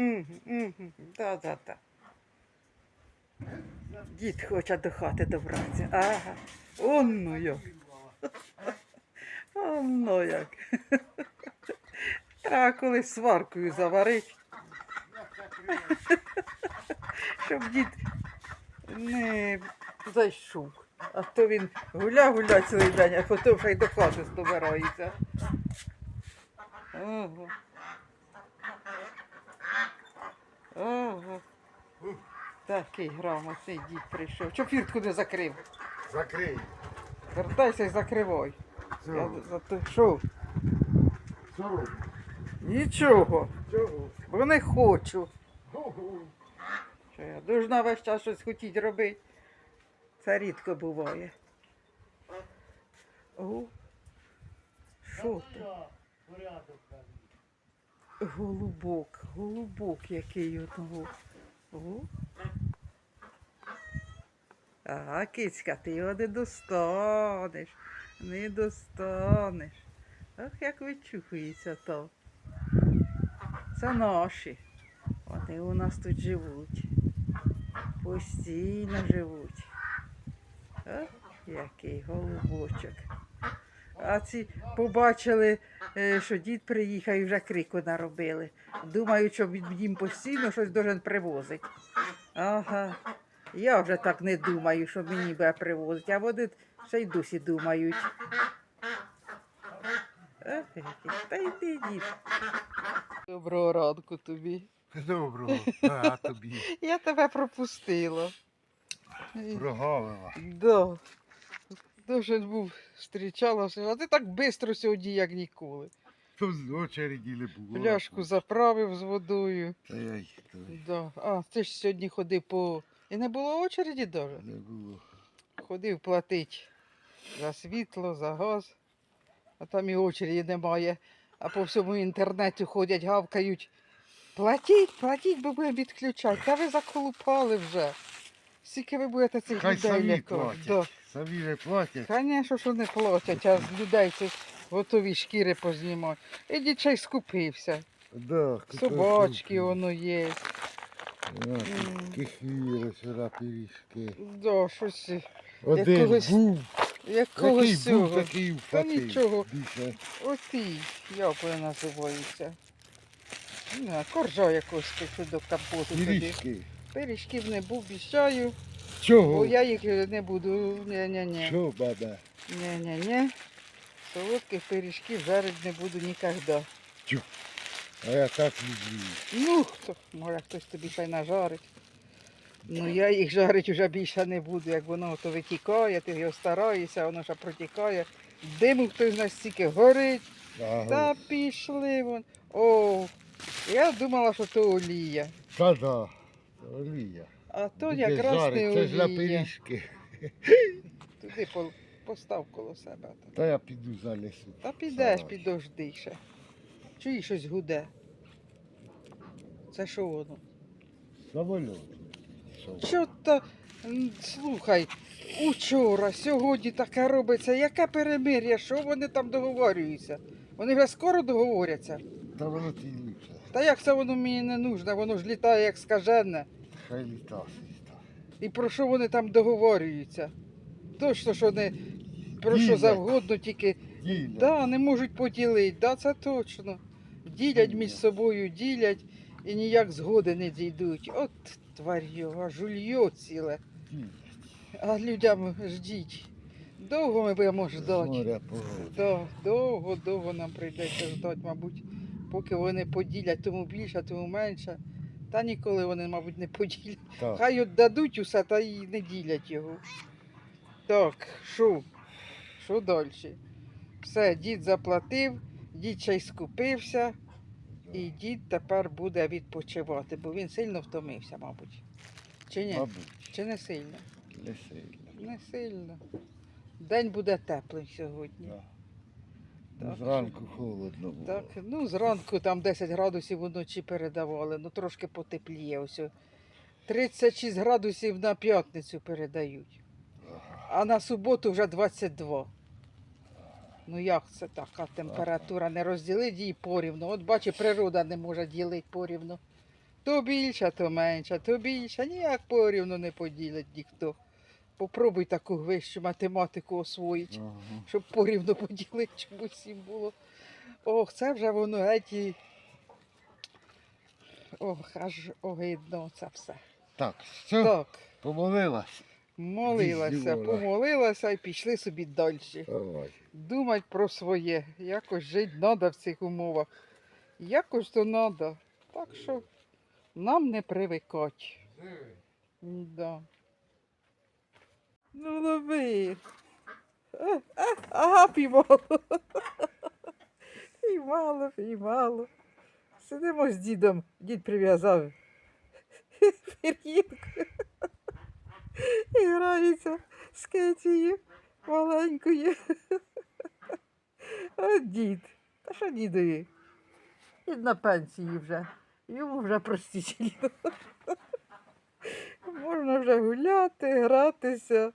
Угу, угу. Да, да, да. Дід хоче до хати добратися. Ага. Онно як. Онно як. Треба колись сваркою заварити. Щоб дід не зайшов. А то він гуля-гуля цілий день, а потім ще й до хати добирається. Ого. Ого. Такий грамотний дід прийшов. Чого фіртку не закрив? Закрий. Вертайся і закривай. Я Чого? за те, що? Чого? Нічого. Чого? Бо не хочу. Що я должна весь час щось хотіти робити. Це рідко буває. О. Що? Порядок. Голубок, голубок який одного. О. А, кицька, ти його не достанеш. Не достанеш. Ах, як вичухується то. Це наші. Вони у нас тут живуть. Постійно живуть. Ах, який голубочок. А ці побачили, е, що дід приїхав і вже крику наробили. Думають, що їм постійно щось должен привозити. Ага. Я вже так не думаю, що мені буде привозити, а вони ще й досі думають. Та йди, дід. Доброго ранку тобі. Доброго. А тобі. Я тебе пропустила. Прогавила. Да. Дуже був зустрічалася, а ти так швидко сьогодні, як ніколи. То з очереді не було. Пляшку заправив з водою. Та я й Да. А, ти ж сьогодні ходив по. І не було очереді даже. не було. Ходив платить за світло, за газ, а там і очереді немає. А по всьому інтернету ходять, гавкають. Платіть, платіть, бо будемо відключати. Та ви заколупали вже. Скільки ви будете цих Хай людей самі лякати? платять. Да. Самі не платять. Звісно, що не платять, а з людей ці готові шкіри познімати. І дічей скупився. Да, Собачки воно є. М. Кефіри, сюди пиріжки. Да, щось Один Якогось був, якогось який був, цього. такий Та нічого. Більше. Оті, як вони називаються. Не коржа якось до компоту туди. Пиріжки. Пиріжків не був, обіцяю, бо я їх не буду. Ні-ні-ні. Що, баба? Ні-ні-ні. Солодких пиріжків жарити не буду ніколи. А я так люблю. Ну, хто, може хтось тобі ще й нажарить. Ну я їх жарить вже більше не буду, як воно то витікає, ти його стараєшся, воно ще протікає. Диму хтось настільки горить, Ага. та пішли вон. О, я думала, що то олія. Та да. Олія. А то Буде якраз жарить, не Це ж на олія. пиріжки. Туди по- постав коло себе. там. Та я піду занесу. Та підеш, Сарай. підожди ще. Чуєш щось гуде? Це що воно? Самоліт. Що? То, м, слухай, учора, сьогодні таке робиться, яке перемир'я, що вони там договорюються? Вони вже скоро договоряться. Та воно ліпше. Та як це воно мені не нужно, воно ж літає як скажене. Хай літа світа. І про що вони там договорюються? Точно, що не про що Ділять. завгодно, тільки Діля. да, не можуть поділити, да, це точно. Ділять між собою, ділять і ніяк згоди не дійдуть. От тварю, а жульйо ціле. Діля. А людям ждіть. Довго ми будемо ждати. Погода. Да, довго, довго нам прийдеться ждати, мабуть, поки вони поділять, тому більше, тому менше. Та ніколи вони, мабуть, не поділять. Так. Хай віддадуть усе, та й не ділять його. Так, що? Що далі? Все, дід заплатив, дід ще й скупився, і дід тепер буде відпочивати, бо він сильно втомився, мабуть. Чи ні? Мабуть, Чи не сильно? не сильно. Не сильно. День буде теплий сьогодні. Да. Так, Зранку холодно було. Так, ну зранку там 10 градусів вночі передавали, ну трошки потепліє. Ось. 36 градусів на п'ятницю передають. А на суботу вже 22. Ну як це така температура? Не розділить її порівну. От бачиш, природа не може ділити порівну. То більше, то менше, то більше. Ніяк порівну не поділить ніхто. Попробуй таку вищу математику освоїти, Ага. щоб порівну поділити, щоб усім було. Ох, це вже воно геть. Ох, аж огидно це все. Так, все, Так, помолилась. молилася, помолилася і пішли собі далі. Давай. Думать про своє. Якось жити треба в цих умовах. Якось то треба. Так що нам не привикати. Да. Ну лови. Е, е, Ага, піймало. Піймало, піймало. Сидимо з дідом. Дід прив'язав пір'їнку. І грається з Кетією маленькою. А дід. Та що дідові? Дід на пенсії вже. Йому вже простічно. Можна вже гуляти, гратися.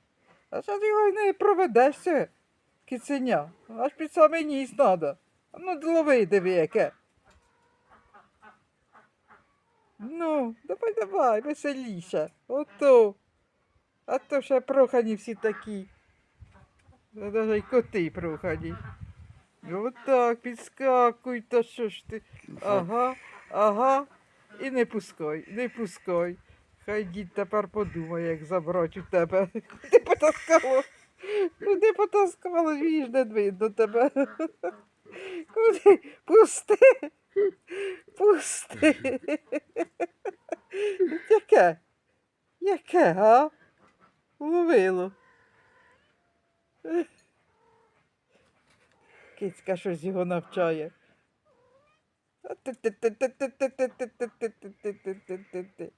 А що ти його не проведешся, киценя? Аж під самий ніс треба. Ну, лови, диви, яке. Ну, давай, давай, веселіше. Ото. А то ще прохані всі такі. Та Навіть коти прохані. Отак, підскакуй, та що ж ти. Ага, ага. І не пускай, не пускай. Хай дід тепер подумає, як забрати у тебе. Куди потаскало? Куди потаскало, віж не видно тебе. Куди? Пусти. Пусти. Яке? Яке, га? Ловило. Кицька щось його навчає. Ти-ти-ти-ти-ти-ти-ти-ти-ти-ти-ти-ти-ти.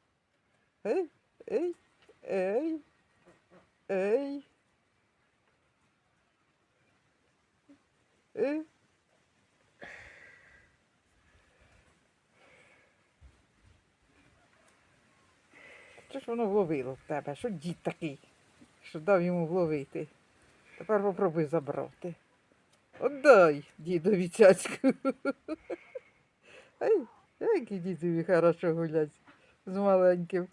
Ей, ей, ей, ей. Ей. Що ж воно вловило в тебе? Що дід такий, що дав йому вловити? Тепер попробуй забрати. Отдай дідові цяцьку. Ай, які дідові хорошо гулять з маленьким.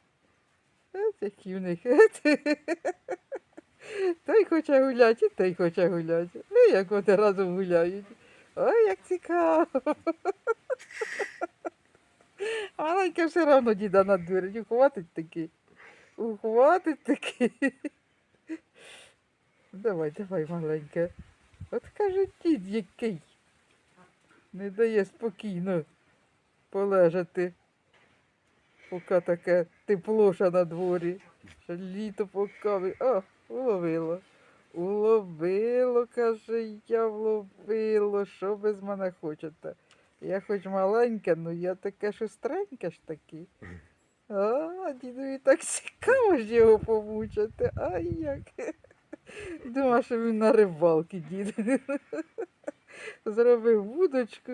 Які в них. Той хоче гуляти, той хоче гуляти. Ну, як вони разом гуляють. Ой, як цікаво. Маленька все одно діда на двері. Ухватить таки. Ухватить таки. Давай, давай, маленька. От каже дід який. Не дає спокійно полежати, поки таке теплоша на дворі. Літо поки. О, уловило. Уловило, каже, я вловило. Що ви з мене хочете? Я хоч маленька, ну я таке шустреньке ж таки. А, дідові так цікаво ж його помучити. Ай як. Думав, що він на рибалки дід. Зробив вудочку.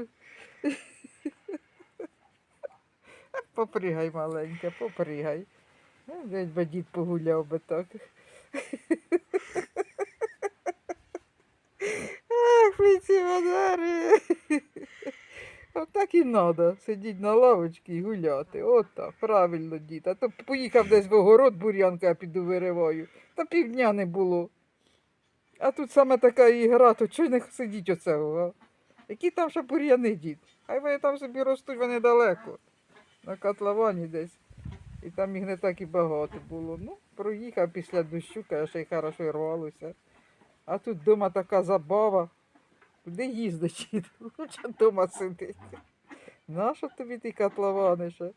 Попригай, маленька, попригай. Ну, Десь би дід погуляв би так. Ах, пенсіонери. Отак і треба. Сидіть на лавочці і гуляти. Отак, правильно, дід. А то поїхав десь в огород бур'янка, я піду вириваю. Та півдня не було. А тут саме така ігра, то чого не сидіть оцього? Які там ще бур'яни, дід? Хай вони там собі ростуть, вони далеко. На котловані десь. І там їх не так і багато було. Ну, проїхав після дощу, каже, й хорошо рвалося. А тут вдома така забава. Куди їздить? Лучше вдома сидить. Нащо тобі ті котловани ще?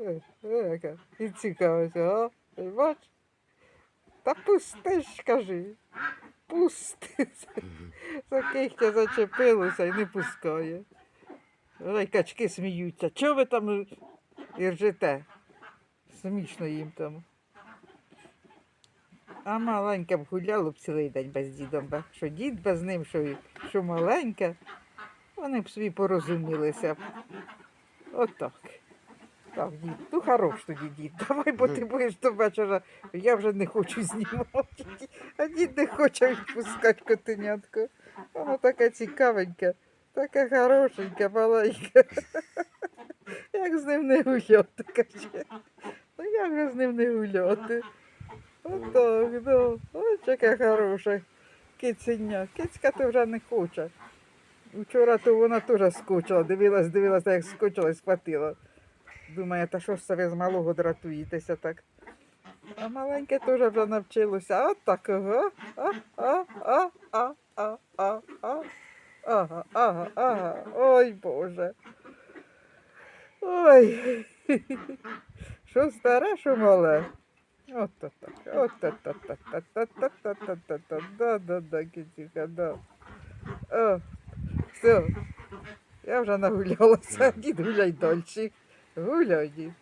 Е, е. І цікавиться, а? Ти бач? Та пусти ж, кажи. Пусти. За кихтя зачепилося і не пускає. Ой, качки сміються. Чого ви там і ржете? Смішно їм там. А маленька б гуляла б цілий день без дідом, що дід без ним, що, що маленька. Вони б собі порозумілися. Отак. Так, дід, ну хорош тоді дід. Давай, бо ти будеш до вечора. Я вже не хочу знімати. А дід не хоче відпускати котенятко. Воно така цікавенька, така хорошенька, маленька. Як з ним не гуляти, каже. Ну як же з ним не гуляти? Отак, ну. Ось яке хороше. Киценя. Кицька то вже не хоче. Вчора то вона теж скучила, дивилась, дивилася, як скучила і схватила. Думає, та що ж це ви з малого дратуєтеся так? А маленьке теж вже навчилося. От такого. А, а, а, а, а, а, а. Ага, ага, ага. Ой, Боже. Ой. Що старе, що мале? От так. От так. Так. Так. Так. От так. Да, да, да, кітіка, да. О, все. Я вже нагулялася. Дід гуляй далі. Гуляй, дід.